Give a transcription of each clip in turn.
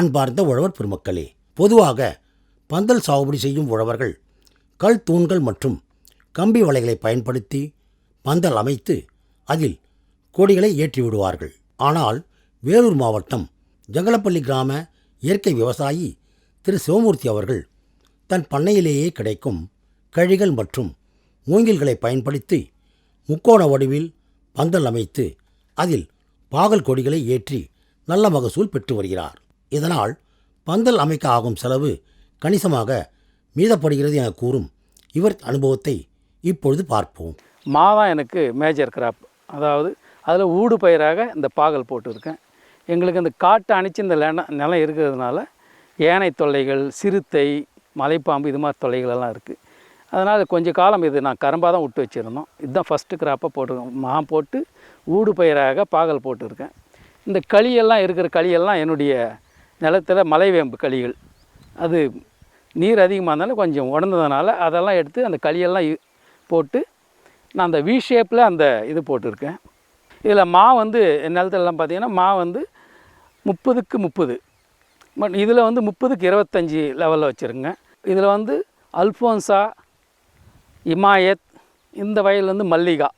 அன்பார்ந்த உழவர் பெருமக்களே பொதுவாக பந்தல் சாகுபடி செய்யும் உழவர்கள் கல் தூண்கள் மற்றும் கம்பி வலைகளை பயன்படுத்தி பந்தல் அமைத்து அதில் கொடிகளை ஏற்றி விடுவார்கள். ஆனால் வேலூர் மாவட்டம் ஜங்கலப்பள்ளி கிராம இயற்கை விவசாயி திரு. சிவமூர்த்தி அவர்கள் தன் பண்ணையிலேயே கிடைக்கும் கழிகள் மற்றும் மூங்கில்களை பயன்படுத்தி முக்கோண வடிவில் பந்தல் அமைத்து அதில் பாகல் கொடிகளை ஏற்றி நல்ல மகசூல் பெற்று வருகிறார். இதனால் பந்தல் அமைக்க ஆகும் செலவு கணிசமாக மீதப்படுகிறது என கூறும் இவர் அனுபவத்தை இப்பொழுது பார்ப்போம். மா தான் எனக்கு மேஜர் கிராப் அதாவது அதில் ஊடு பயிராக இந்த பாகல் போட்டிருக்கேன். எங்களுக்கு இந்த காட்டு அணிச்சு இந்த நிலம் நிலம் இருக்கிறதுனால ஏனை தொல்லைகள் சிறுத்தை மலைப்பாம்பு இது மாதிரி தொல்லைகள் எல்லாம் இருக்குது அதனால் கொஞ்சம் காலம் இது நான் கரும்பாக தான் விட்டு வச்சுருந்தோம். இதுதான் ஃபஸ்ட்டு கிராப்பாக போட்டிருக்கோம். மா போட்டு ஊடு பயிராக பாகல் போட்டிருக்கேன். இந்த களியெல்லாம் இருக்கிற களியெல்லாம் என்னுடைய நிலத்தில் மலைவேம்பு களிகள் அது நீர் அதிகமாக இருந்தாலும் கொஞ்சம் உடந்ததுனால அதெல்லாம் எடுத்து அந்த களியெல்லாம் இ- போட்டு நான் அந்த வி ஷேப்பில் அந்த இது போட்டிருக்கேன். இதில் மா வந்து என் நிலத்துலலாம் பார்த்தீங்கன்னா மா வந்து முப்பதுக்கு முப்பது. பட் இதில் வந்து முப்பதுக்கு இருபத்தஞ்சி லெவலில் வச்சுருங்க. இதில் வந்து அல்ஃபோன்சா இமாயத் இந்த வயல் வந்து மல்லிகா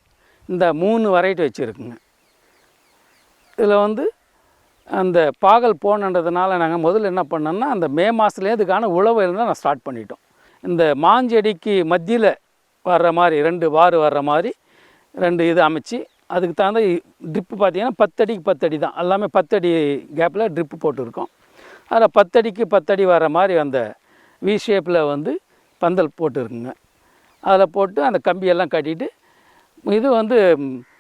இந்த மூணு வெரைட்டி வச்சுருக்குங்க. இதில் வந்து அந்த பாகல் போனன்றதுனால நாங்கள் முதல்ல என்ன பண்ணோம்னா அந்த மே மாதத்துலேயே அதுக்கான உழவு இருந்தால் நான் ஸ்டார்ட் பண்ணிட்டோம். இந்த மாஞ்செடிக்கு மத்தியில் வர்ற மாதிரி ரெண்டு வாறு வர்ற மாதிரி ரெண்டு இது அமைச்சு அதுக்கு தகுந்த ட்ரிப்பு பார்த்தீங்கன்னா பத்தடிக்கு பத்தடி தான். எல்லாமே பத்தடி கேப்பில் ட்ரிப்பு போட்டிருக்கோம். அதில் பத்தடிக்கு பத்தடி வர்ற மாதிரி அந்த வி ஷேப்பில் வந்து பந்தல் போட்டுருக்குங்க. அதில் போட்டு அந்த கம்பியெல்லாம் கட்டிட்டு இது வந்து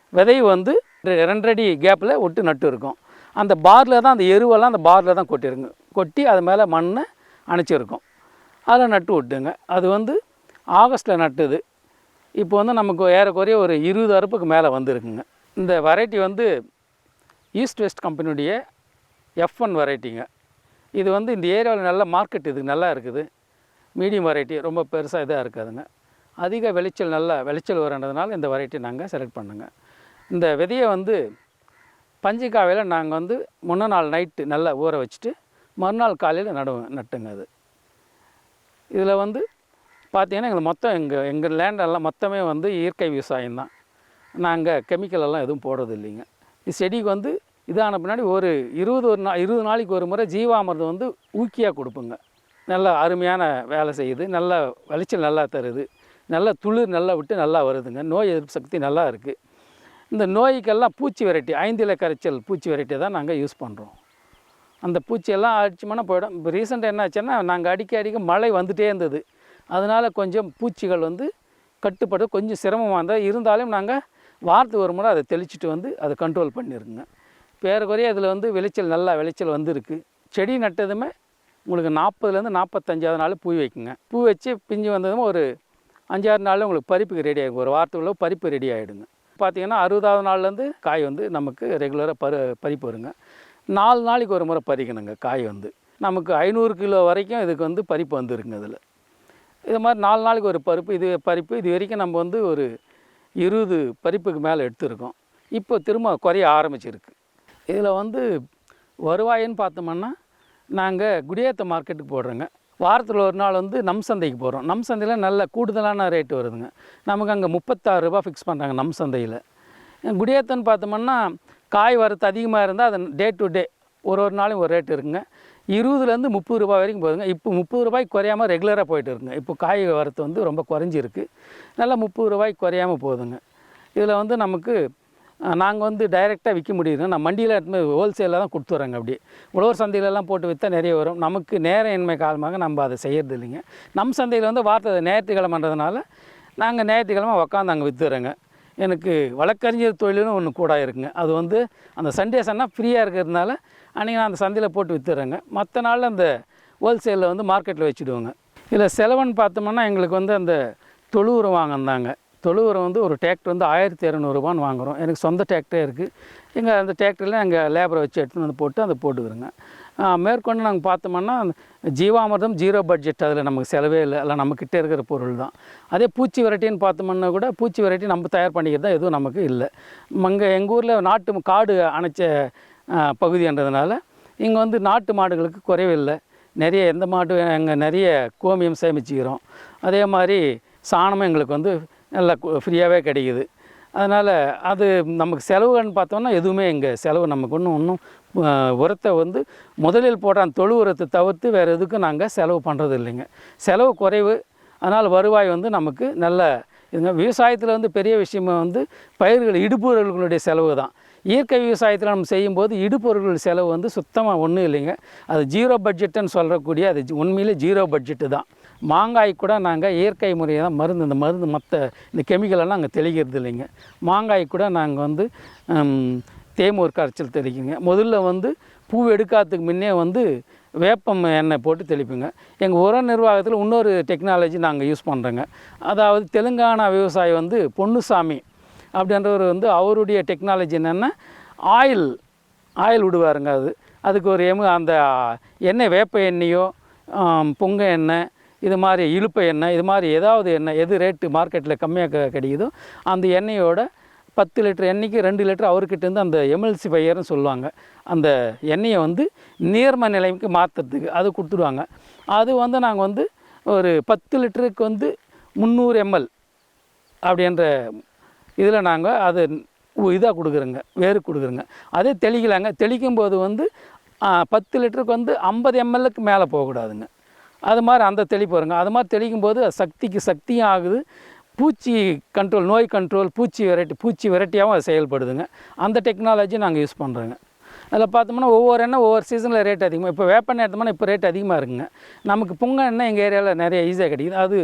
விதை வந்து ரெ- ரெண்டடி கேப்பில் விட்டு நட்டு இருக்கும். அந்த பாரில் தான் அந்த எருவெல்லாம் அந்த பாரில் தான் கொட்டிருங்க. கொட்டி அது மேலே மண்ணை அணைச்சிருக்கும். அதில் நட்டு விட்டுங்க. அது வந்து ஆகஸ்ட்டில் நட்டுது. இப்போ வந்து நமக்கு ஏறக்குறைய ஒரு இருபது அறுப்புக்கு மேலே வந்திருக்குங்க. இந்த வெரைட்டி வந்து ஈஸ்ட் வெஸ்ட் கம்பெனியுடைய எஃப் ஒன் வெரைட்டிங்க இது வந்து இந்த ஏரியாவில் நல்ல மார்க்கெட் இதுக்கு நல்லா இருக்குது. மீடியம் வெரைட்டி ரொம்ப பெருசாக இதாக இருக்காதுங்க. அதிக விளைச்சல் நல்லா விளைச்சல் வரன்றதுனால இந்த வெரைட்டி நாங்கள் செலக்ட் பண்ணுங்க. இந்த விதையை வந்து பஞ்சிக்காவையில் நாங்கள் வந்து முன்ன நாள் நைட்டு நல்லா ஊற வச்சுட்டு மறுநாள் காலையில் நடுவோம் நட்டுங்க அது. இதில் வந்து பார்த்தீங்கன்னா எங்களுக்கு மொத்தம் எங்கள் எங்கள் லேண்டெல்லாம் மொத்தமே வந்து இயற்கை விவசாயம் தான். நாங்கள் கெமிக்கல் எல்லாம் எதுவும் போடுறது இல்லைங்க. இது செடிக்கு வந்து இதான பின்னாடி ஒரு இருபது ஒரு நாள் இருபது நாளைக்கு ஒரு முறை ஜீவாமிர்தம் வந்து ஊக்கியாக கொடுப்புங்க. நல்ல அருமையான வேலை செய்யுது. நல்ல விளைச்சல் நல்லா தருது. நல்ல துளிர் நல்லா விட்டு நல்லா வருதுங்க. நோய் எதிர்ப்பு சக்தி நல்லா இருக்குது இந்த நோய்க்கெல்லாம் பூச்சி வெரைட்டி ஐந்தில கரைச்சல் பூச்சி வெரைட்டி தான் நாங்கள் யூஸ் பண்ணுறோம் அந்த பூச்சியெல்லாம் அடிச்சோம்னா போயிடும். இப்போ ரீசெண்டாக என்ன ஆச்சுன்னா நாங்கள் அடிக்க அடிக்க மழை வந்துகிட்டே இருந்தது. அதனால் கொஞ்சம் பூச்சிகள் வந்து கட்டுப்பட கொஞ்சம் சிரமமாக இருந்தால் இருந்தாலும் நாங்கள் வாரத்துக்கு ஒரு முறை அதை தெளிச்சிட்டு வந்து அதை கண்ட்ரோல் பண்ணியிருக்குங்க பேரக்குறைய அதில் வந்து விளைச்சல் நல்லா விளைச்சல் வந்திருக்கு. செடி நட்டதுமே உங்களுக்கு நாற்பதுலேருந்து நாற்பத்தஞ்சாவது நாள் பூ வைக்குங்க. பூ வச்சு பிஞ்சு வந்ததுமே ஒரு அஞ்சாறு நாளில் உங்களுக்கு பறிப்புக்கு ரெடி ஆகிடும் ஒரு வாரத்துக்குள்ள பறிப்பு ரெடி ஆகிடுங்க பார்த்தீங்கன்னா அறுபதாவது நாள்லேருந்து காய் வந்து நமக்கு ரெகுலராக பரு பறிப்பு வருங்க. நாலு நாளைக்கு ஒரு முறை பறிக்கணுங்க காய் வந்து. நமக்கு ஐநூறு கிலோ வரைக்கும் இதுக்கு வந்து பறிப்பு வந்துருங்க இதில். இது மாதிரி நாலு நாளைக்கு ஒரு பருப்பு இது பறிப்பு இது வரைக்கும் நம்ம வந்து ஒரு இருபது பறிப்புக்கு மேலே எடுத்துருக்கோம். இப்போ திரும்ப குறைய ஆரம்பிச்சிருக்கு. இதில் வந்து வருவாயின்னு பார்த்தோம்னா நாங்கள் குடியேத்த மார்க்கெட்டுக்கு போடுறோங்க. வாரத்தில் ஒரு நாள் வந்து நம் சந்தைக்கு போகிறோம் நம் சந்தையில் நல்ல கூடுதலான ரேட்டு வருதுங்க. நமக்கு அங்கே முப்பத்தாறு ரூபா ஃபிக்ஸ் பண்ணுறாங்க நம் சந்தையில். குடியேத்தன்னு பார்த்தோம்னா காய் வரத்து அதிகமாக இருந்தால் அது டே டு டே ஒரு ஒரு நாளும் ஒரு ரேட் இருக்குங்க. இருபதுலேருந்து முப்பது ரூபாய் வரைக்கும் போகுதுங்க. இப்போ முப்பது ரூபாய்க்கு குறையாமல் ரெகுலராக போயிட்டு இருக்குங்க. இப்போ காய் வரத்து வந்து ரொம்ப குறைஞ்சிருக்கு. நல்லா முப்பது ரூபாய்க்கு குறையாமல் போகுதுங்க. இதில் வந்து நமக்கு நாங்கள் வந்து டைரெக்டாக விற்க முடியுது நான் மண்டியில் எடுத்து ஹோல்சேலில் தான் கொடுத்துட்றோங்க அப்படி உழவர் சந்தையிலலாம் போட்டு விற்றா நிறைய வரும். நமக்கு நேர இன்மை காலமாக நம்ம அதை செய்கிறது இல்லைங்க. நம் சந்தையில் வந்து வார்த்தை ஞாயிற்றுக்கிழமைன்றதுனால நாங்கள் ஞாயிற்றுக்கிழமை உக்காந்து அங்கே விற்றுறோங்க எனக்கு வழக்கறிஞர் தொழிலும் ஒன்று கூட இருக்குங்க. அது வந்து அந்த சண்டே சன்னா ஃப்ரீயாக இருக்கிறதுனால அன்றைக்கி நான் அந்த சந்தையில் போட்டு விற்றுறேங்க மற்ற நாளில் அந்த ஹோல்சேலில் வந்து மார்க்கெட்டில் வச்சுடுவோங்க. இதில் செலவுன்னு பார்த்தோம்னா எங்களுக்கு வந்து அந்த தொழு உரம் வாங்கினாங்க தொழு வந்து ஒரு டிராக்டர் வந்து ஆயிரத்தி இரநூறுபான்னு வாங்குகிறோம் எனக்கு சொந்த டிராக்டரே இருக்குது எங்கள் அந்த டிராக்டரில் எங்கள் லேபரை வச்சு எடுத்துன்னு வந்து போட்டு அதை போட்டுக்கிறோங்க. மேற்கொண்டு நாங்கள் பார்த்தோம்னா ஜீவாமிர்தம் ஜீரோ பட்ஜெட் அதில் நமக்கு செலவே இல்லை. எல்லாம் நம்மக்கிட்ட இருக்கிற பொருள் தான். அதே பூச்சி வெரைட்டின்னு பார்த்தோம்னா கூட பூச்சி வெரைட்டி நம்ம தயார் பண்ணிக்கிறது தான் எதுவும் நமக்கு இல்லை. அங்கே எங்கள் ஊரில் நாட்டு காடு அணைச்ச பகுதின்றதுனால இங்கே வந்து நாட்டு மாடுகளுக்கு குறைவில்லை நிறைய எந்த மாடு அங்கே நிறைய கோமியம் சேமிச்சுக்கிறோம். அதே மாதிரி சாணமும் எங்களுக்கு வந்து நல்லா ஃப்ரீயாகவே கிடைக்குது. அதனால் அது நமக்கு செலவுன்னு பார்த்தோம்னா எதுவுமே இங்கே செலவு நமக்கு ஒன்றும் ஒன்றும் உரத்தை வந்து முதலில் போடுற அந்த தொழு உரத்தை தவிர்த்து வேறு எதுக்கும் நாங்கள் செலவு பண்ணுறது இல்லைங்க. செலவு குறைவு அதனால் வருவாய் வந்து நமக்கு நல்ல இதுங்க விவசாயத்தில் வந்து பெரிய விஷயம் வந்து பயிர்கள் இடுபொருள்களுடைய செலவு தான். இயற்கை விவசாயத்தில் நம்ம செய்யும்போது இடுபொருள்கள் செலவு வந்து சுத்தமாக ஒன்றும் இல்லைங்க. அது ஜீரோ பட்ஜெட்டுன்னு சொல்லக்கூடிய அது உண்மையிலே ஜீரோ பட்ஜெட்டு தான். மாங்காய் கூட நாங்கள் இயற்கை முறையாக தான் மருந்து இந்த மருந்து மற்ற இந்த கெமிக்கலெல்லாம் நாங்கள் தெளிக்கிறது இல்லைங்க. மாங்காய் கூட நாங்கள் வந்து தேமூர் கரைச்சல் தெளிக்குங்க. முதல்ல வந்து பூ எடுக்காததுக்கு முன்னே வந்து வேப்பம் எண்ணெய் போட்டு தெளிப்புங்க. எங்கள் உர நிர்வாகத்தில் இன்னொரு டெக்னாலஜி நாங்கள் யூஸ் பண்ணுறோங்க அதாவது தெலுங்கானா விவசாயி வந்து பொன்னுசாமி அப்படின்றவர் வந்து அவருடைய டெக்னாலஜி என்னென்னா ஆயில் ஆயில் விடுவாருங்க அது. அதுக்கு ஒரு எமு அந்த எண்ணெய் வேப்ப எண்ணெயோ பொங்க எண்ணெய் இது மாதிரி இழுப்ப எண்ணெய் இது மாதிரி ஏதாவது எண்ணெய் எது ரேட்டு மார்க்கெட்டில் கம்மியாக கிடைக்குதோ அந்த எண்ணெயோட பத்து லிட்டர் எண்ணெய்க்கு ரெண்டு லிட்டர் அவர்கிட்டருந்து அந்த எம்எல்சி பையர்னு சொல்லுவாங்க. அந்த எண்ணெயை வந்து நேர்ம நிலைமைக்கு மாற்றுறதுக்கு அது கொடுத்துடுவாங்க. அது வந்து நாங்கள் வந்து ஒரு பத்து லிட்டருக்கு வந்து முந்நூறு எம்எல் அப்படின்ற இதில் நாங்கள் அது இதாக கொடுக்குறோங்க வேறு கொடுக்குறோங்க. அதே தெளிக்கலாங்க. தெளிக்கும் போது வந்து பத்து லிட்டருக்கு வந்து ஐம்பது எம்எல்லுக்கு மேலே போகக்கூடாதுங்க. அது மாதிரி அந்த தெளிப்பு வருங்க. அது மாதிரி தெளிக்கும் போது அது சக்திக்கு சக்தியும் ஆகுது. பூச்சி கண்ட்ரோல் நோய் கண்ட்ரோல் பூச்சி வெரைட்டி பூச்சி வெரைட்டியாகவும் அது செயல்படுதுங்க. அந்த டெக்னாலஜி நாங்கள் யூஸ் பண்ணுறோங்க அதில் பார்த்தோம்னா ஒவ்வொரு எண்ணெய் ஒவ்வொரு சீசனில் ரேட் அதிகமாக இப்போ வேப்பெண்ணெய் எடுத்தோம்னா இப்போ ரேட் அதிகமாக இருக்குங்க. நமக்கு புங்க எண்ணெய் எங்கள் ஏரியாவில் நிறைய ஈஸியாக கிடைக்குது. அது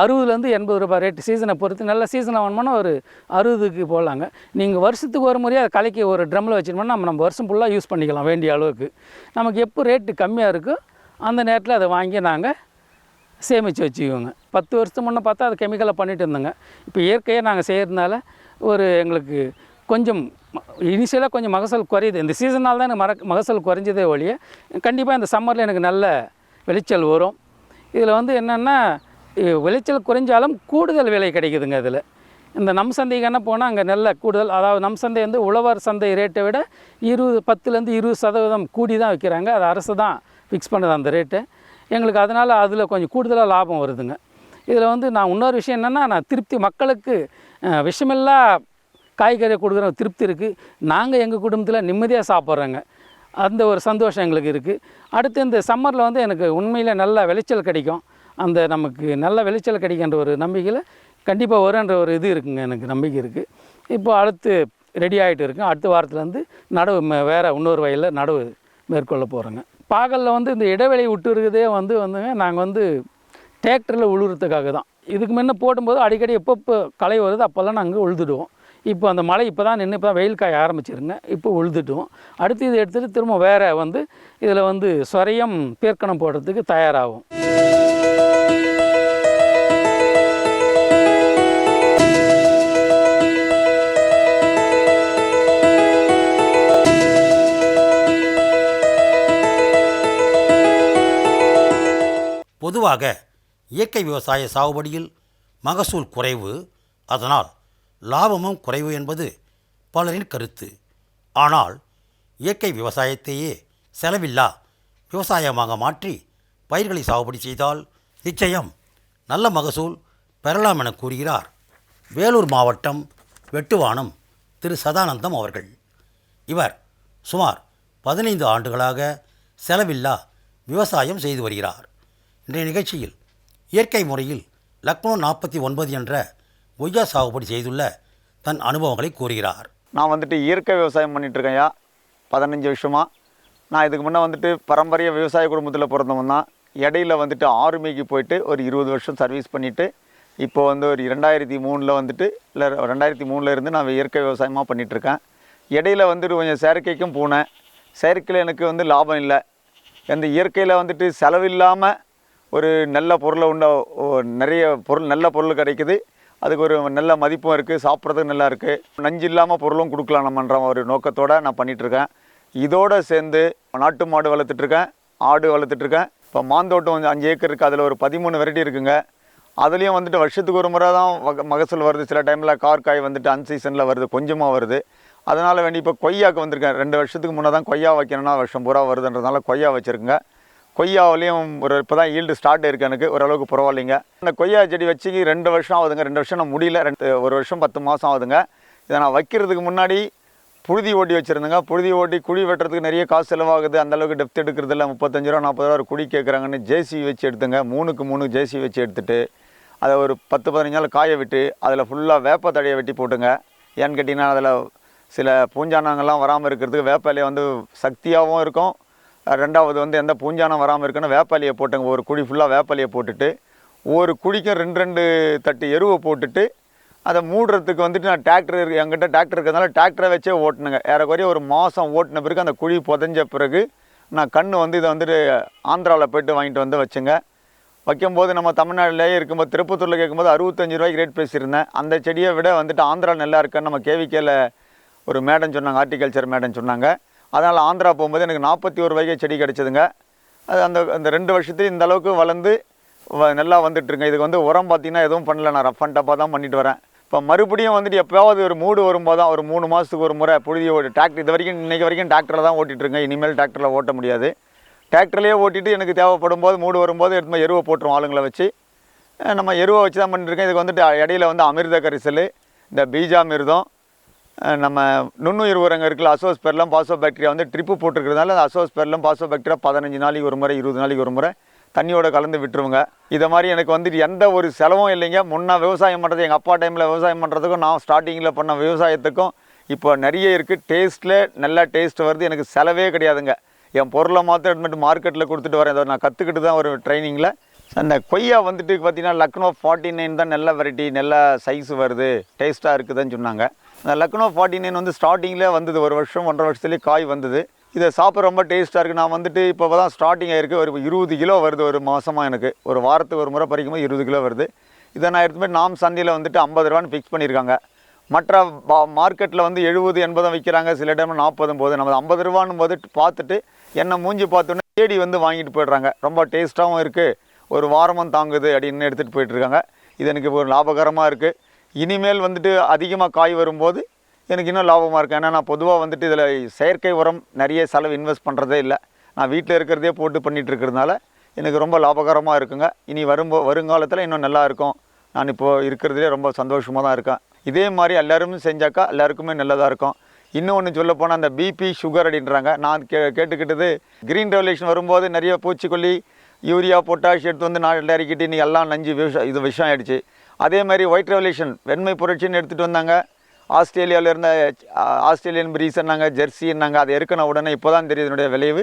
அறுபதுலேருந்து எண்பது ரூபாய் ரேட்டு சீசனை பொறுத்து நல்ல சீசனை வாங்கணும்னா ஒரு அறுபதுக்கு போடலாங்க. நீங்கள் வருஷத்துக்கு ஒரு முறையாக அதை கலக்கி ஒரு ட்ரம்மில் வச்சிருந்தோம்னா நம்ம நம்ம வருஷம் ஃபுல்லாக யூஸ் பண்ணிக்கலாம் வேண்டிய அளவுக்கு. நமக்கு எப்போ ரேட்டு கம்மியாக இருக்கோ அந்த நேரத்தில் அதை வாங்கி நாங்கள் சேமித்து வச்சுக்குவோங்க. பத்து வருஷத்துக்கு முன்னே பார்த்தா அது கெமிக்கலாக பண்ணிட்டு இருந்தோங்க. இப்போ இயற்கையாக நாங்கள் செய்கிறதுனால ஒரு எங்களுக்கு கொஞ்சம் இனிஷியலாக கொஞ்சம் மகசூல் குறையுது. இந்த சீசனால் தான் எனக்கு மர மகசூல் குறைஞ்சதே ஒழிய கண்டிப்பாக இந்த சம்மரில் எனக்கு நல்ல விளைச்சல் வரும். இதில் வந்து என்னென்னா விளைச்சல் குறைஞ்சாலும் கூடுதல் விலை கிடைக்குதுங்க இதில். இந்த நம் சந்தைக்கான போனால் அங்கே நல்ல கூடுதல் அதாவது நம் சந்தை வந்து உழவர் சந்தை ரேட்டை விட இருபது பத்துலேருந்து இருபது சதவீதம் கூடி தான் வைக்கிறாங்க. அது அரசு தான் ஃபிக்ஸ் பண்ணுது அந்த ரேட்டு எங்களுக்கு அதனால் அதில் கொஞ்சம் கூடுதலாக லாபம் வருதுங்க. இதில் வந்து நான் இன்னொரு விஷயம் என்னென்னா நான் திருப்தி மக்களுக்கு விஷமில்லா காய்கறி கொடுக்குற திருப்தி இருக்குது நாங்கள் எங்கள் குடும்பத்தில் நிம்மதியாக சாப்பிட்றோங்க. அந்த ஒரு சந்தோஷம் எங்களுக்கு இருக்குது அடுத்து இந்த சம்மரில் வந்து எனக்கு உண்மையில் நல்ல விளைச்சல் கிடைக்கும். அந்த நமக்கு நல்ல விளைச்சல் கிடைக்கின்ற ஒரு நம்பிக்கையில் கண்டிப்பாக வருன்ற ஒரு இது இருக்குங்க எனக்கு நம்பிக்கை இருக்குது இப்போ அடுத்து ரெடி ஆகிட்டு இருக்கு அடுத்த வாரத்துலேருந்து நடவு வேறு இன்னொரு வயலில் நடவு மேற்கொள்ள போகிறோங்க பாகலில் வந்து இந்த இடைவெளி விட்டுருக்குதே வந்து வந்துங்க நாங்கள் வந்து டிராக்டரில் உழுவுறதுக்காக தான் இதுக்கு முன்ன போடும்போது அடிக்கடி எப்பப்போ களை வருது அப்போல்லாம் நாங்கள் உழுதுடுவோம். இப்போ அந்த மழை இப்போ தான் நின்று இப்போ தான் வெயில் காய ஆரம்பிச்சிருங்க. இப்போ உழுதுட்டோம். அடுத்து இதை எடுத்துகிட்டு திரும்ப வேறு வந்து இதில் வந்து சொரையம் பேர்க்கணம் போடுறதுக்கு தயாராகும். பொதுவாக இயற்கை விவசாய சாகுபடியில் மகசூல் குறைவு அதனால் லாபமும் குறைவு என்பது பலரின் கருத்து. ஆனால் இயற்கை விவசாயத்தையே செலவில்லா விவசாயமாக மாற்றி பயிர்களை சாகுபடி செய்தால் நிச்சயம் நல்ல மகசூல் பெறலாம் என கூறுகிறார் வேலூர் மாவட்டம் வெட்டுவானம் திரு சதானந்தம் அவர்கள். இவர் சுமார் பதினைந்து ஆண்டுகளாக செலவில்லா விவசாயம் செய்து வருகிறார். இன்றைய நிகழ்ச்சியில் இயற்கை முறையில் லக்னோ நாற்பத்தி ஒன்பது என்ற கொய்யா சாகுபடி செய்துள்ள தன் அனுபவங்களை கூறுகிறார். நான் வந்துட்டு இயற்கை விவசாயம் பண்ணிட்டு இருக்கேன்யா பதினஞ்சு வருஷமாக நான் இதுக்கு முன்னே வந்துட்டு பாரம்பரிய விவசாய குடும்பத்தில் பிறந்தவன் தான். இடையில வந்துட்டு ஆர்மிக்கு போயிட்டு ஒரு இருபது வருஷம் சர்வீஸ் பண்ணிவிட்டு இப்போ வந்து ஒரு ரெண்டாயிரத்தி மூணில் வந்துட்டு இல்லை ரெண்டாயிரத்தி மூணில் இருந்து நான் இயற்கை விவசாயமாக பண்ணிகிட்ருக்கேன் இடையில வந்துட்டு கொஞ்சம் செயற்கைக்கும் போனேன். செயற்கையில் எனக்கு வந்து லாபம் இல்லை. அந்த இயற்கையில் வந்துட்டு செலவில்லாமல் ஒரு நல்ல பொருளை உண்ட ஓ, நிறைய பொருள் நல்ல பொருள் கிடைக்குது. அதுக்கு ஒரு நல்ல மதிப்பும் இருக்குது சாப்பிட்றதுக்கு நல்லா இருக்குது நஞ்சு இல்லாமல் பொருளும் கொடுக்கலாம் நம்மன்ற ஒரு நோக்கத்தோடு நான் பண்ணிகிட்ருக்கேன் இதோடு சேர்ந்து நாட்டு மாடு வளர்த்துட்ருக்கேன் ஆடு வளர்த்துட்ருக்கேன் இப்போ மாந்தோட்டம் வந்து அஞ்சு ஏக்கர் இருக்குது அதில் ஒரு பதிமூணு வெரைட்டி இருக்குங்க. அதுலேயும் வந்துட்டு வருஷத்துக்கு ஒரு முறை தான் வக- மகசூல் வருது. சில டைமில் கார் காய் வந்துட்டு அன்சீசனில் வருது கொஞ்சமாக வருது. அதனால் வேண்டி இப்போ கொய்யாக்கு வந்திருக்கேன். ரெண்டு வருஷத்துக்கு முன்னே தான் கொய்யா வைக்கணும்னா வருஷம் பூரா வருதுன்றதுனால கொய்யா வச்சுருக்குங்க. கொய்யாவிலையும் ஒரு இப்போ தான் ஈல்டு ஸ்டார்ட் இருக்குது எனக்கு. ஓரளவுக்கு பரவாயில்லைங்க. இந்த கொய்யா செடி வச்சு ரெண்டு வருஷம் ஆகுதுங்க. ரெண்டு வருஷம் நான் முடியல. ரெண்டு ஒரு வருஷம் பத்து மாதம் ஆகுதுங்க. இதை நான் வைக்கிறதுக்கு முன்னாடி புழுதி ஓட்டி வச்சுருந்தேங்க. புழுதி ஓட்டி குழி வெட்டுறதுக்கு நிறைய காசு செலவாகுது. அந்தளவுக்கு டெப்த் எடுக்கிறது இல்லை. முப்பத்தஞ்சு ரூபா நாற்பது ரூபா ஒரு குழி கேட்குறாங்கன்னு ஜேசி வச்சு எடுத்துங்க. மூணுக்கு மூணு ஜேசி வச்சு எடுத்துட்டு அதை ஒரு பத்து பதினஞ்சு நாள் காய விட்டு அதில் ஃபுல்லாக வேப்ப தடையை வெட்டி போட்டுங்க. ஏன்னு கேட்டிங்கன்னா அதில் சில பூஞ்சானங்கள்லாம் வராமல் இருக்கிறதுக்கு வேப்ப வந்து சக்தியாகவும் இருக்கும். ரெண்டாவது வந்து எந்த பூஞ்சானம் வராமல் இருக்குன்னு வேப்பாலியை போட்டுங்க. ஒரு குழி ஃபுல்லாக வேப்பாலியை போட்டுட்டு ஒரு குழிக்கும் ரெண்டு ரெண்டு தட்டு எருவை போட்டுட்டு அதை மூடுறதுக்கு வந்துட்டு நான் டிராக்டர் இருக்கு என்கிட்ட டிராக்டர் இருக்கிறதுனால டிராக்டரை வச்சே ஓட்டுனுங்க ஏறக்குறைய ஒரு மாதம் ஓட்டின பிறகு அந்த குழி புதஞ்ச பிறகு நான் கண் வந்து இதை வந்துட்டு ஆந்திராவில் போயிட்டு வாங்கிட்டு வந்து வச்சுங்க. வைக்கும்போது நம்ம தமிழ்நாட்டிலேயே இருக்கும்போது திருப்பத்தூரில் கேட்கும்போது அறுபத்தஞ்சு ரூபாய்க்கு ரேட் பேசியிருந்தேன். அந்த செடியை விட வந்துட்டு ஆந்திரா நல்லா இருக்குன்னு நம்ம கேவிகேல ஒரு மேடம் சொன்னாங்க ஹார்டிகல்ச்சர் மேடம் சொன்னாங்க. அதனால் ஆந்திரா போகும்போது எனக்கு நாற்பத்தி ஒரு வகை செடி கிடச்சிதுங்க. அது அந்த அந்த ரெண்டு வருஷத்துக்கு இந்த அளவுக்கு வளர்ந்து வ- நல்லா வந்துட்டுருங்க. இதுக்கு வந்து உரம் பார்த்தீங்கன்னா எதுவும் பண்ணல. நான் ரஃப் அண்ட் டப்பாக தான் பண்ணிட்டு வரேன். இப்போ மறுபடியும் வந்துட்டு எப்போயாவது ஒரு மூடு வரும்போது தான் ஒரு மூணு மாதத்துக்கு ஒரு முறை புழுதி ஓடி டிராக்டர் இது வரைக்கும் இன்றைக்கி வரைக்கும் டிராக்டரில் தான் ஓட்டிட்டு இனிமேல் டிராக்டரில் ஓட்ட முடியாது. டிராக்டர்லேயே ஓட்டிட்டு எனக்கு தேவைப்படும் போது மூடு வரும்போது எடுத்து போய் எருவை போட்டுருவோம் ஆளுங்களை வச்சு. நம்ம எருவை வச்சு தான் பண்ணிட்டுருக்கேன். இதுக்கு வந்துட்டு இடையில வந்து அமிர்த கரிசல் இந்த பீஜாமிர்தம் நம்ம நுண்ணுயிர் உரங்க இருக்குல்ல அசோஸ்பெர்லாம் பாசோ பாக்டீரியா வந்து ட்ரிப்பு போட்டிருக்கிறதுனால அந்த அசோஸ்பெர்லாம் பாசோ பாக்டீரியா பதினஞ்சு நாளைக்கு ஒரு முறை இருபது நாளைக்கு ஒரு முறை தண்ணியோட கலந்து விட்டுருவோங்க. இதை மாதிரி எனக்கு வந்துட்டு எந்த ஒரு செலவும் இல்லைங்க. முன்னே விவசாயம் பண்ணுறது எங்கள் அப்பா டைமில் விவசாயம் பண்ணுறதுக்கும் நான் ஸ்டார்டிங்கில் பண்ண விவசாயத்துக்கும் இப்போ நிறைய இருக்குது டேஸ்ட்டில் நல்ல டேஸ்ட் வருது. எனக்கு செலவே கிடையாதுங்க. என் பொருளை மாத்திரம் எடுத்துட்டு மார்க்கெட்டில் கொடுத்துட்டு வரேன். அதை நான் கற்றுக்கிட்டு தான் ஒரு ட்ரைனிங்கில் அந்த கொய்யா வந்துட்டு பார்த்தீங்கன்னா லக்னோ ஃபார்ட்டி நைன் தான் நல்ல வெரைட்டி நல்ல சைஸ் வருது. டேஸ்ட்டாக இருக்குதுன்னு சொன்னாங்க. லக்னோ ஃபார்ட்டி நைன் வந்து ஸ்டார்டிங்கில் வந்தது. ஒரு வருஷம் ஒன்றரை வருஷத்துலேயே காய் வந்தது. இதை சாப்பிட ரொம்ப டேஸ்ட்டாக இருக்குது நான் வந்துட்டு இப்போ தான் ஸ்டார்டிங் ஆகிருக்கு ஒரு இருபது கிலோ வருது ஒரு மாதமாக எனக்கு. ஒரு வாரத்துக்கு ஒரு முறை பறிக்கும் போது இருபது கிலோ வருது. இதை நான் எடுத்து நாம் சந்தையில் வந்துட்டு ஐம்பது ரூபான்னு ஃபிக்ஸ் பண்ணியிருக்காங்க. மற்ற மார்க்கெட்டில் வந்து எழுபது எண்பதும் விற்கிறாங்க சில டைம் நாற்பதும் போது நம்ம ஐம்பது ரூபான்னு போது பார்த்துட்டு என்ன மூஞ்சி பார்த்தோன்னே தேடி வந்து வாங்கிட்டு போயிடுறாங்க. ரொம்ப டேஸ்ட்டாகவும் இருக்குது ஒரு வாரமும் தாங்குது அப்படின்னு எடுத்துகிட்டு போயிட்டுருக்காங்க இது எனக்கு ஒரு லாபகரமாக இருக்குது இனிமேல் வந்துட்டு அதிகமாக காய் வரும்போது எனக்கு இன்னும் லாபமாக இருக்கும். ஏன்னா நான் பொதுவாக வந்துட்டு இதில் செயற்கை உரம் நிறைய செலவு இன்வெஸ்ட் பண்ணுறதே இல்லை. நான் வீட்டில் இருக்கிறதே போட்டு பண்ணிட்டு இருக்கிறதுனால எனக்கு ரொம்ப லாபகரமாக இருக்குங்க. இனி வரும்போ வருங்காலத்தில் இன்னும் நல்லா இருக்கும். நான் இப்போது இருக்கிறதுலே ரொம்ப சந்தோஷமாக தான் இருக்கேன். இதே மாதிரி எல்லோரும் செஞ்சாக்கா எல்லாருக்குமே நல்லதாக இருக்கும். இன்னொன்று சொல்ல போனால் அந்த பிபி சுகர் அப்படின்றாங்க. நான் கே கேட்டுக்கிட்டது க்ரீன் ரெவல்யூஷன் வரும்போது நிறைய பூச்சிக்கொல்லி யூரியா பொட்டாஷ் எடுத்து வந்து நான் இறக்கிட்டு நீ எல்லாம் நஞ்சு விஷம் இது விஷம் ஆகிடுச்சு அதே மாதிரி ஒயிட் ரெவல்யூஷன் வெண்மை புரட்சின்னு எடுத்துகிட்டு வந்தாங்க. ஆஸ்திரேலியாவில் இருந்த ஆஸ்திரேலியன் பிரீஸ்னாங்க ஜெர்சின்னாங்க அதை எருக்கின உடனே இப்போ தான் தெரியுது இதனுடைய விளைவு.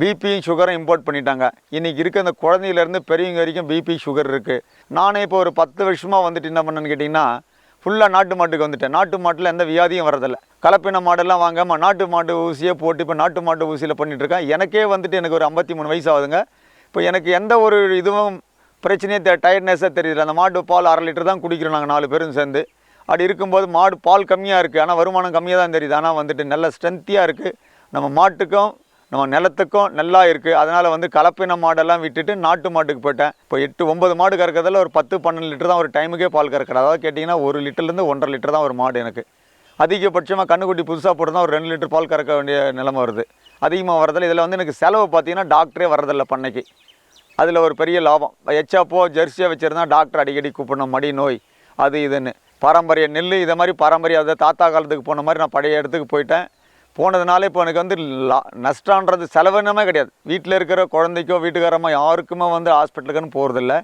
பிபியும் சுகரும் இம்போர்ட் பண்ணிட்டாங்க. இன்றைக்கி இருக்க அந்த குழந்தையிலேருந்து பெரியவங்க வரைக்கும் பிபி சுகர் இருக்குது நானே இப்போ ஒரு பத்து வருஷமாக வந்துட்டு என்ன பண்ணேன்னு கேட்டிங்கன்னா ஃபுல்லாக நாட்டு மாட்டுக்கு வந்துட்டேன். நாட்டு மாட்டில் எந்த வியாதியும் வரதில்லை கலப்பின மாடெல்லாம் வாங்காமல் நாட்டு மாட்டு ஊசியே போட்டு இப்போ நாட்டு மாட்டு ஊசியில் பண்ணிகிட்ருக்கேன் எனக்கே வந்துட்டு எனக்கு ஒரு ஐம்பத்தி மூணு வயசு ஆகுதுங்க. இப்போ எனக்கு எந்த ஒரு இதுவும் பிரச்சனையே தெ டயர்ட்னஸே தெரியல அந்த மாட்டு பால் அரை லிட்டர் தான் குடிக்கிறோம் நாங்கள் நாலு பேரும் சேர்ந்து. அப்படி இருக்கும்போது மாடு பால் கம்மியாக இருக்குது ஆனால் வருமானம் கம்மியாக தான் தெரியுது. ஆனால் வந்துட்டு நல்ல ஸ்ட்ரென்த்தியாக இருக்குது நம்ம மாட்டுக்கும் நம்ம நிலத்துக்கும் நல்லா இருக்குது அதனால் வந்து கலப்பின மாடெல்லாம் விட்டுட்டு நாட்டு மாட்டுக்கு போயிட்டேன். இப்போ எட்டு ஒம்பது மாடு கறக்கிறதுல ஒரு பத்து பன்னெண்டு லிட்டர் தான் ஒரு டைமுக்கே பால் கறக்கிறேன் அதாவது கேட்டிங்கன்னா ஒரு லிட்டர்லேருந்து ஒன்றரை லிட்டர் தான் ஒரு மாடு எனக்கு. அதிகபட்சமாக கண்ணுக்குட்டி புதுசாக போட்டு ஒரு ரெண்டு லிட்டர் பால் கறக்க வேண்டிய நிலமை வருது. அதிகமாக வரதில்லை இதில் வந்து எனக்கு செலவு பார்த்தீங்கன்னா டாக்டரே வரதில்லை பண்ணைக்கு. அதில் ஒரு பெரிய லாபம். எச்சாப்போ ஜெர்சியாக வச்சுருந்தா டாக்டர் அடிக்கடி கூப்பிடணும் மடி நோய். அது இதுன்னு. பாரம்பரிய நெல் இதை மாதிரி பாரம்பரிய அதை தாத்தா காலத்துக்கு போன மாதிரி நான் பழைய இடத்துக்கு போயிட்டேன். போனதுனால இப்போ எனக்கு வந்து லா நஷ்டன்றது செலவினமே கிடையாது. வீட்டில் இருக்கிற குழந்தைக்கோ வீட்டுக்காரமோ யாருக்குமே வந்து ஹாஸ்பிட்டலுக்குன்னு போகிறதில்ல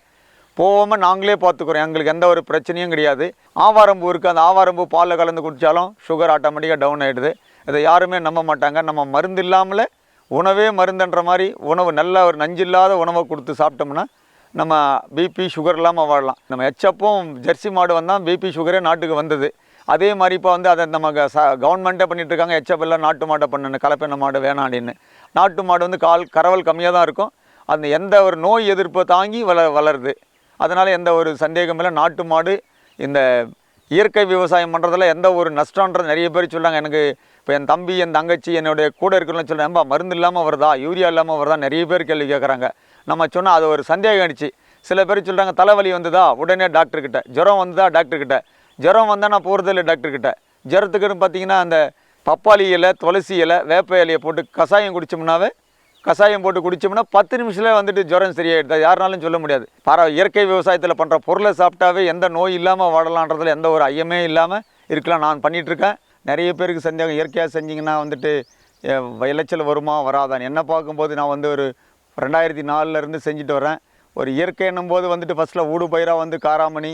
போகாமல் நாங்களே பார்த்துக்குறோம். எங்களுக்கு எந்த ஒரு பிரச்சனையும் கிடையாது. ஆவாரம்பூ இருக்குது அந்த ஆவாரம்பூ பாலில் கலந்து குடித்தாலும் சுகர் ஆட்டோமேட்டிக்காக டவுன் ஆகிடுது இதை யாருமே நம்ப மாட்டாங்க. நம்ம மருந்து இல்லாமலே உணவே மருந்துன்ற மாதிரி உணவு நல்ல ஒரு நஞ்சில்லாத உணவை கொடுத்து சாப்பிட்டோம்னா நம்ம பிபி சுகர் இல்லாமல் வாழலாம். நம்ம எச்சப்பும் ஜெர்சி மாடு வந்தால் பிபி சுகரே நாட்டுக்கு வந்தது. அதே மாதிரி இப்போ வந்து அதை நம்ம க- ச கவர்மெண்ட்டே பண்ணிகிட்ருக்காங்க இருக்காங்க. எச்சப் எல்லாம் நாட்டு மாடை பண்ணணும் கலப்பின மாடு வேணாம் அப்படின்னு நாட்டு மாடு வந்து கால் கறவல் கம்மியாக தான் இருக்கும். அந்த எந்த ஒரு நோய் எதிர்ப்பை தாங்கி வள வளருது. அதனால் எந்த ஒரு சந்தேகம் இல்லை. நாட்டு மாடு இந்த இயற்கை விவசாயம் பண்ணுறதுல எந்த ஒரு நஷ்டன்றது நிறைய பேர் சொல்லாங்க எனக்கு இப்போ என் தம்பி என் தங்கச்சி என்னுடைய கூட இருக்கிறவங்க சொல்கிறேன் ஏம்பா மருந்து இல்லாமல் வருதா? யூரியா இல்லாமல் வருதா? நிறைய பேர் கேள்வி கேட்குறாங்க நம்ம சொன்னால் அது ஒரு சந்தேகம் ஆயிடுச்சு. சில பேர் சொல்கிறாங்க தலைவலி வந்ததா? உடனே டாக்டர்கிட்ட ஜுரம் வந்ததா? டாக்டர்கிட்ட ஜுரம் வந்தால் நான் போகிறது இல்லை டாக்டர்கிட்ட ஜுரத்துக்குன்னு பார்த்தீங்கன்னா அந்த பப்பாளி இலை துளசி இலை வேப்ப இலையை போட்டு கஷாயம் குடிச்சோம்னாவே கஷாயம் போட்டு குடித்தோம்னா பத்து நிமிஷத்துல வந்துட்டு ஜுரம் சரியாயிடுது. யாருனாலும் சொல்ல முடியாது. பாரா இயற்கை விவசாயத்தில் பண்ணுற பொருளை சாப்பிட்டாவே எந்த நோய் இல்லாமல் வாழலான்றதுல எந்த ஒரு ஐயமே இல்லாமல் இருக்கலாம். நான் பண்ணிகிட்ருக்கேன் இருக்கேன் நிறைய பேருக்கு செஞ்சாங்க. இயற்கையாக செஞ்சிங்கன்னா வந்துட்டு விளைச்சல் வருமா வராதான்னு. என்ன பார்க்கும்போது நான் வந்து ஒரு ரெண்டாயிரத்தி நாலுலேருந்து செஞ்சுட்டு வரேன் ஒரு இயற்கைன்னும் போது வந்துட்டு ஃபஸ்ட்டில் ஊடு பயிராக வந்து காராமணி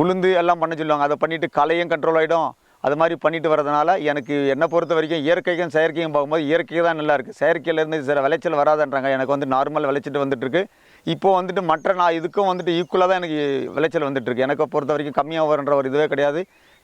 உளுந்து எல்லாம் பண்ண சொல்லுவாங்க. அதை பண்ணிவிட்டு களையும் கண்ட்ரோல் ஆகிடும் அது மாதிரி பண்ணிட்டு வரதுனால எனக்கு என்னை பொறுத்த வரைக்கும் இயற்கைக்கும் செயற்கையும் பார்க்கும்போது இயற்கை தான் நல்லா இருக்குது செயற்கையிலேருந்து சில விளைச்சல் வராதுன்றாங்க. எனக்கு வந்து நார்மல் விளைச்சிட்டு வந்துட்டுருக்கு இப்போ வந்துட்டு மற்ற நான் இதுக்கும் வந்துட்டு ஈக்குவலாக தான் எனக்கு விளைச்சல் வந்துட்டுருக்கு எனக்கு பொறுத்த வரைக்கும் கம்மியாக வருன்ற ஒரு இதுவே கிடையாது.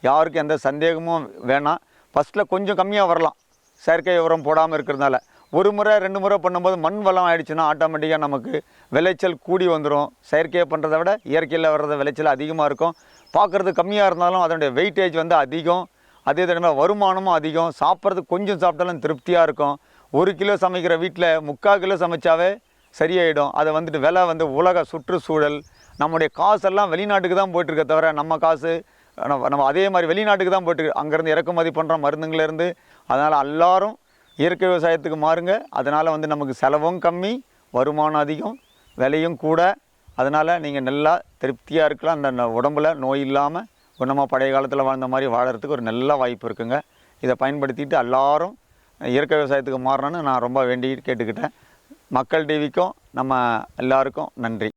யாருக்கும் எந்த சந்தேகமும் வேணாம். ஃபஸ்ட்டில் கொஞ்சம் கம்மியாக வரலாம். செயற்கை உரம் போடாமல் இருக்கிறதுனால. ஒரு முறை ரெண்டு முறை பண்ணும்போது மண் வளம் ஆகிடுச்சுன்னா ஆட்டோமேட்டிக்காக நமக்கு விளைச்சல் கூடி வந்துடும் செயற்கையாக பண்ணுறதை விட இயற்கையில் வர்றது விளைச்சல் அதிகமாக இருக்கும். பார்க்குறது கம்மியாக இருந்தாலும் அதனுடைய வெயிட்டேஜ் வந்து அதிகம். அதே தடவை வருமானமும் அதிகம். சாப்பிட்றது கொஞ்சம் சாப்பிட்டாலும் திருப்தியாக இருக்கும். ஒரு கிலோ சமைக்கிற வீட்டில் முக்கால் கிலோ சமைச்சாவே சரியாயிடும். அதை வந்துட்டு விலை வந்து உலக சுற்றுச்சூழல். நம்முடைய காசெல்லாம் வெளிநாட்டுக்கு தான் போயிட்டுருக்க தவிர நம்ம காசு நம்ம நம்ம அதே மாதிரி வெளிநாட்டுக்கு தான் போயிட்டு அங்கேருந்து இறக்குமதி பண்ணுற மருந்துங்கள்லேருந்து அதனால் எல்லோரும் இயற்கை விவசாயத்துக்கு மாறுங்க. அதனால் வந்து நமக்கு செலவும் கம்மி வருமானம் அதிகம் விலையும் கூட. அதனால் நீங்கள் நல்லா திருப்தியாக இருக்கலாம். அந்த ந- உடம்புல நோய் இல்லாமல் குணமாக பழைய காலத்தில் வாழ்ந்த மாதிரி வாழறதுக்கு ஒரு நல்ல வாய்ப்பு இருக்குங்க. இதை பயன்படுத்திட்டு எல்லாரும் இயற்கை விவசாயத்துக்கு மாறணும்னு நான் ரொம்ப வேண்டி கேட்டுக்கிட்டேன். மக்கள் டிவிக்கும் நம்ம எல்லாருக்கும் நன்றி.